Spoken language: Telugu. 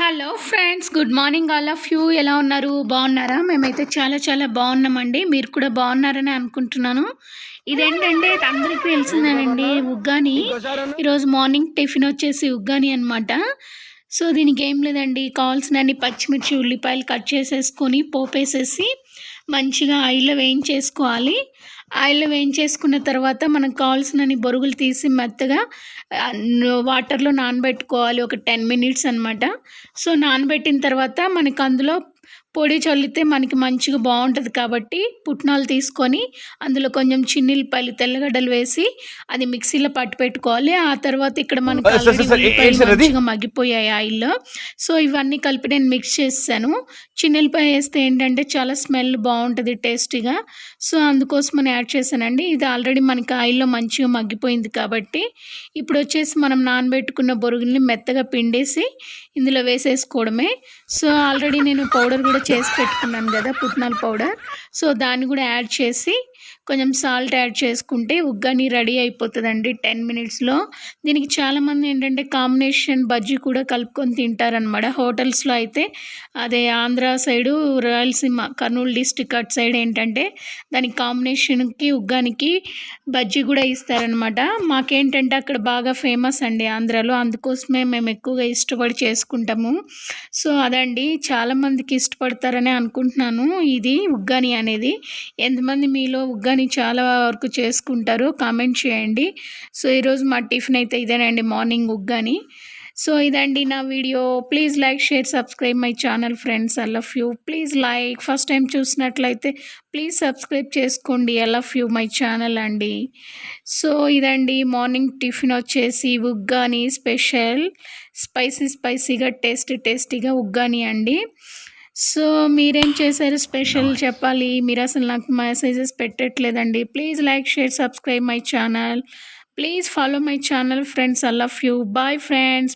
Hello friends good morning all of you ఎలా ఉన్నారు? బాగున్నారా? మేమైతే చాలా చాలా బాగున్నామండి. మీరు కూడా బాగున్నారని అనుకుంటున్నాను. ఇదేంటంటే అందరికీ తెలిసిందేనండి ఉగ్గాని. ఈరోజు మార్నింగ్ టిఫిన్ వచ్చేసి ఉగ్గాని అనమాట సో దీనికి ఏం లేదండి. కావాల్సిన పచ్చిమిర్చి ఉల్లిపాయలు కట్ చేసేసుకొని పోపేసేసి మంచిగా ఆయిల్లో వేయించేసుకోవాలి. ఆయిల్లో వేయించేసుకున్న తర్వాత మనకు కావాల్సినన్ని బొరుగులు తీసి మెత్తగా వాటర్లో నానబెట్టుకోవాలి. ఒక టెన్ మినిట్స్ అనమాట సో నానబెట్టిన తర్వాత మనకు అందులో పొడి చల్లితే మనకి మంచిగా బాగుంటుంది కాబట్టి పుట్నాలు తీసుకొని అందులో కొంచెం చిన్నిల్లిపాయలు తెల్లగడ్డలు వేసి అది మిక్సీలో పట్టు పెట్టుకోవాలి. ఆ తర్వాత ఇక్కడ మనకి? మంచిగా మగ్గిపోయాయి ఆయిల్లో. సో ఇవన్నీ కలిపి నేను మిక్స్ చేసాను చిన్నెల్లిపాయ వేస్తే ఏంటంటే చాలా స్మెల్ బాగుంటుంది టేస్టీగా. సో అందుకోసమని యాడ్ చేశానండి. ఇది ఆల్రెడీ మనకి ఆయిల్లో మంచిగా మగ్గిపోయింది కాబట్టి ఇప్పుడు వచ్చేసి మనం నానబెట్టుకున్న బొరుగుల్ని మెత్తగా పిండేసి ఇందులో వేసేసుకోవడమే. సో ఆల్రెడీ నేను పౌడర్ కూడా చేసి పెట్టుకున్నాను కదా పుట్నాల పౌడర్. సో దాన్ని కూడా యాడ్ చేసి కొంచెం సాల్ట్ యాడ్ చేసుకుంటే ఉగ్గాని రెడీ అయిపోతుందండి టెన్ మినిట్స్లో. దీనికి చాలామంది ఏంటంటే కాంబినేషన్ బజ్జీ కూడా కలుపుకొని తింటారనమాట హోటల్స్లో అయితే అదే ఆంధ్ర సైడు రాయలసీమ కర్నూలు డిస్టిక్ అటు సైడ్ ఏంటంటే దానికి కాంబినేషన్కి ఉగ్గానికి బజ్జీ కూడా ఇస్తారనమాట మాకేంటంటే అక్కడ బాగా ఫేమస్ అండి ఆంధ్రాలో. అందుకోసమే మేము ఎక్కువగా ఇష్టపడి చేసుకుంటాము. సో అదండి చాలామందికి ఇష్టపడతారని అనుకుంటున్నాను. ఇది ఉగ్గాని అనేది. ఎంతమంది మీలో ఉగ్గాని చాలా వరకు చేసుకుంటారు. కామెంట్ చేయండి. సో ఈరోజు మా టిఫిన్ అయితే ఇదేనండి మార్నింగ్ ఉగ్గని. సో ఇదండి నా video. Please like share subscribe my channel friends. I love you. Please like. First time చూసినట్లయితే ప్లీజ్ సబ్స్క్రైబ్ చేసుకోండి. I love you my channel అండి. సో ఇదండి మార్నింగ్ టిఫిన్ వచ్చేసి ఉగ్గాని స్పెషల్. స్పైసీ స్పైసీగా టేస్టీ టేస్టీగా ఉగ్గాని అండి. సో మీరేం చేశారు స్పెషల్? చెప్పాలి. మీరు అసలు నాకు messages పెట్టట్లేదండి. Please like share subscribe my channel please follow my channel friends I love you bye friends